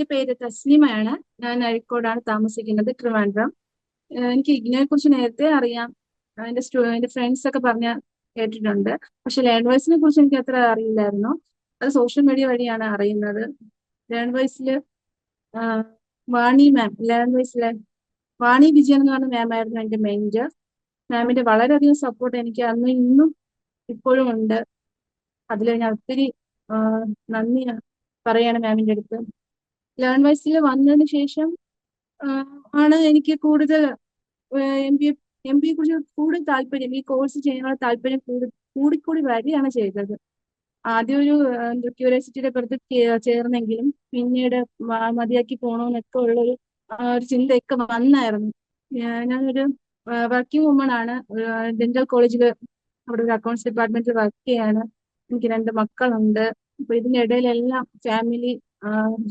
എന്റെ പേര് തസ്ലിമയാണ് ഞാൻ അഴിക്കോടാണ് താമസിക്കുന്നത് ട്രിവാൻഡ്രം. എനിക്ക് ഇഗ്നോയെ കുറിച്ച് നേരത്തെ അറിയാം. എന്റെ സ്റ്റു എന്റെ ഫ്രണ്ട്സ് ഒക്കെ പറഞ്ഞ കേട്ടിട്ടുണ്ട്. പക്ഷെ ലേൺ വൈസിനെ കുറിച്ച് എനിക്ക് അത്ര അറിയില്ലായിരുന്നു. അത് സോഷ്യൽ മീഡിയ വഴിയാണ് അറിയുന്നത്. ലേൺ വൈസിൽ വാണി മാം ലേൺ വൈസിലെ വാണി വിജയൻ എന്ന് പറഞ്ഞ മാം ആയിരുന്നു എന്റെ മെന്റർ മാമിന്റെ വളരെയധികം സപ്പോർട്ട് എനിക്ക് അന്നും ഇന്നും ഇപ്പോഴും ഉണ്ട്. അതിൽ ഞാൻ ഒത്തിരി നന്ദി പറയാണ് മാമിന്റെ അടുത്ത്. ലേൺ വൈസിൽ വന്നതിന് ശേഷം ആണ് എനിക്ക് കൂടുതൽ എം ബി എം ബിയെ കുറിച്ച് കൂടുതൽ താല്പര്യം ഈ കോഴ്സ് ചെയ്യാനുള്ള താല്പര്യം കൂടി കൂടിക്കൂടി വരികയാണ് ചെയ്തത്. ആദ്യം ഒരു ക്യൂരിയോസിറ്റിയുടെ പുറത്ത് ചേർന്നെങ്കിലും പിന്നീട് മതിയാക്കി പോകണമെന്നൊക്കെ ഉള്ളൊരു ഒരു ചിന്തയൊക്കെ വന്നായിരുന്നു. ഞാനൊരു വർക്കിംഗ് വുമൺ ആണ് ഡെന്റൽ കോളേജിൽ അവിടെ ഒരു അക്കൗണ്ട്സ് ഡിപ്പാർട്ട്മെന്റിൽ വർക്ക് ചെയ്യാണ്. എനിക്ക് രണ്ട് മക്കളുണ്ട്. അപ്പൊ ഇതിനിടയിലെല്ലാം ഫാമിലി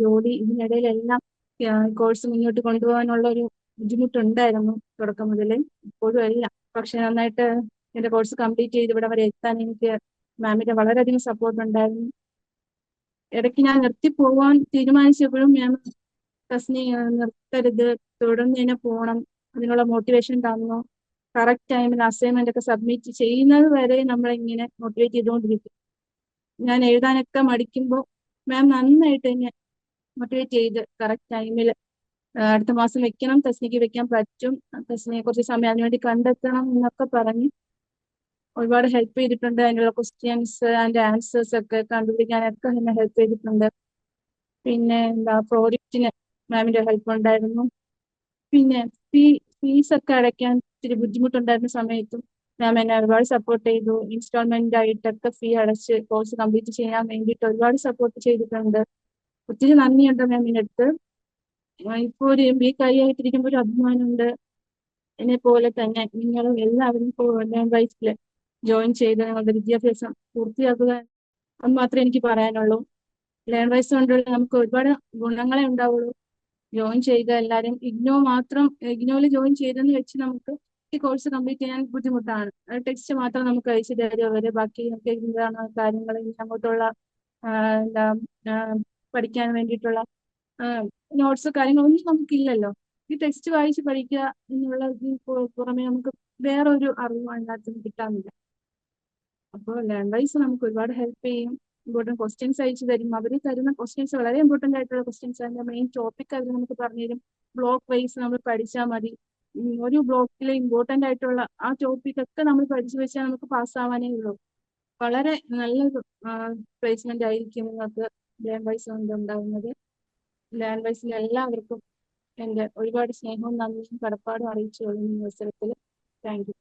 ജോലി ഇതിനിടയിലെല്ലാം കോഴ്സ് മുന്നോട്ട് കൊണ്ടുപോകാനുള്ള ഒരു ബുദ്ധിമുട്ടുണ്ടായിരുന്നു തുടക്കം മുതലേ. ഇപ്പോഴും അല്ല. പക്ഷെ നന്നായിട്ട് എന്റെ കോഴ്സ് കംപ്ലീറ്റ് ചെയ്ത് ഇവിടെ വരെ എത്താൻ എനിക്ക് മാമിന്റെ വളരെയധികം സപ്പോർട്ട് ഉണ്ടായിരുന്നു. ഇടയ്ക്ക് ഞാൻ നിർത്തി പോവാൻ തീരുമാനിച്ചപ്പോഴും മാം തസ്നി നിർത്തരുത് തുടർന്ന് തന്നെ പോകണം അതിനുള്ള മോട്ടിവേഷൻ തന്നു. കറക്റ്റ് ടൈമിൽ അസൈൻമെന്റ് ഒക്കെ സബ്മിറ്റ് ചെയ്യുന്നത് വരെ നമ്മളിങ്ങനെ മോട്ടിവേറ്റ് ചെയ്തുകൊണ്ടിരിക്കും. ഞാൻ എഴുതാനൊക്കെ മടിക്കുമ്പോൾ മാം നന്നായിട്ട് എന്നെ മോട്ടിവേറ്റ് ചെയ്ത് കറക്റ്റ് ടൈമിൽ അടുത്ത മാസം വെക്കണം തസ്നിക്ക് വെക്കാൻ പറ്റും തസ്നിയെ കുറച്ച് സമയം അതിനുവേണ്ടി കണ്ടെത്തണം എന്നൊക്കെ പറഞ്ഞ് ഒരുപാട് ഹെൽപ്പ് ചെയ്തിട്ടുണ്ട്. അതിനുള്ള ക്വസ്റ്റ്യൻസ് അതിന്റെ ആൻസേഴ്സ് ഒക്കെ കണ്ടുപിടിക്കാനൊക്കെ എന്നെ ഹെൽപ്പ് ചെയ്തിട്ടുണ്ട്. പിന്നെ എന്താ പ്രോജക്റ്റിന് മാമിന്റെ ഹെൽപ്പ് ഉണ്ടായിരുന്നു. പിന്നെ ഫീ ഫീസൊക്കെ അടയ്ക്കാൻ ഇത്തിരി ബുദ്ധിമുട്ടുണ്ടായിരുന്ന സമയത്തും മാം എന്നെ ഒരുപാട് സപ്പോർട്ട് ചെയ്തു. ഇൻസ്റ്റാൾമെന്റ് ആയിട്ടൊക്കെ ഫീ അടച്ച് കോഴ്സ് കംപ്ലീറ്റ് ചെയ്യാൻ വേണ്ടിയിട്ട് ഒരുപാട് സപ്പോർട്ട് ചെയ്തിട്ടുണ്ട്. ഒത്തിരി നന്ദിയുണ്ട് മാമിന്റെ അടുത്ത്. ഇപ്പോൾ ഒരു എം ബി ആയിട്ടിരിക്കുമ്പോൾ ഒരു അഭിമാനമുണ്ട്. എന്നെ പോലെ തന്നെ നിങ്ങളും എല്ലാവരും ലേൺ വൈസിൽ ജോയിൻ ചെയ്ത് നിങ്ങളുടെ വിദ്യാഭ്യാസം പൂർത്തിയാക്കുക അത് മാത്രമേ എനിക്ക് പറയാനുള്ളൂ. ലേൺ വൈസ് കൊണ്ടുള്ള നമുക്ക് ഒരുപാട് ഗുണങ്ങളെ ഉണ്ടാവുള്ളൂ. ജോയിൻ ചെയ്യുക എല്ലാവരും. ഇഗ്നോ മാത്രം ഇഗ്നോയിൽ ജോയിൻ ചെയ്തെന്ന് വെച്ച് നമുക്ക് ഈ കോഴ്സ് കംപ്ലീറ്റ് ചെയ്യാൻ ബുദ്ധിമുട്ടാണ്. ടെക്സ്റ്റ് മാത്രം നമുക്ക് അയച്ചു തരും അവർ ബാക്കി നമുക്ക് എന്താണ് കാര്യങ്ങൾ അങ്ങോട്ടുള്ള എന്താ പഠിക്കാൻ വേണ്ടിയിട്ടുള്ള നോട്ട്സ് കാര്യങ്ങളൊന്നും നമുക്കില്ലല്ലോ. ഈ ടെക്സ്റ്റ് വായിച്ച് പഠിക്കുക എന്നുള്ള പുറമെ നമുക്ക് വേറെ ഒരു അറിവും അതിനകത്ത് നിന്ന് കിട്ടാനില്ല അപ്പോൾ ലേൺ നമുക്ക് ഒരുപാട് ഹെൽപ്പ് ചെയ്യും. ഇമ്പോർട്ടന്റ് ക്വസ്റ്റ്യൻസ് അയച്ചു തരും. അവർ തരുന്ന ക്വസ്റ്റ്യൻസ് വളരെ ഇമ്പോർട്ടന്റ് ആയിട്ടുള്ള ക്വസ്റ്റ്യൻസ് അതിന്റെ മെയിൻ ടോപ്പിക് അവർ നമുക്ക് പറഞ്ഞു തരും ബ്ലോക്ക് വൈസ് നമ്മൾ പഠിച്ചാൽ മതി. ഒരു ബ്ലോക്കിലെ ഇമ്പോർട്ടന്റ് ആയിട്ടുള്ള ആ ടോപ്പിക് ഒക്കെ നമ്മൾ പഠിച്ചു വെച്ചാൽ നമുക്ക് പാസ്സാവാനേ ഉള്ളൂ. വളരെ നല്ല പ്ലേസ്മെന്റ് ആയിരിക്കും നിങ്ങൾക്ക് ലാൻഡ് വൈസ് കൊണ്ട് ഉണ്ടാകുന്നത് ലാൻഡ് വൈസിൽ എല്ലാവർക്കും എന്റെ ഒരുപാട് സ്നേഹവും നന്ദിയും കടപ്പാടും അറിയിച്ചു കൊള്ളുന്നു ഈ അവസരത്തിൽ താങ്ക് യു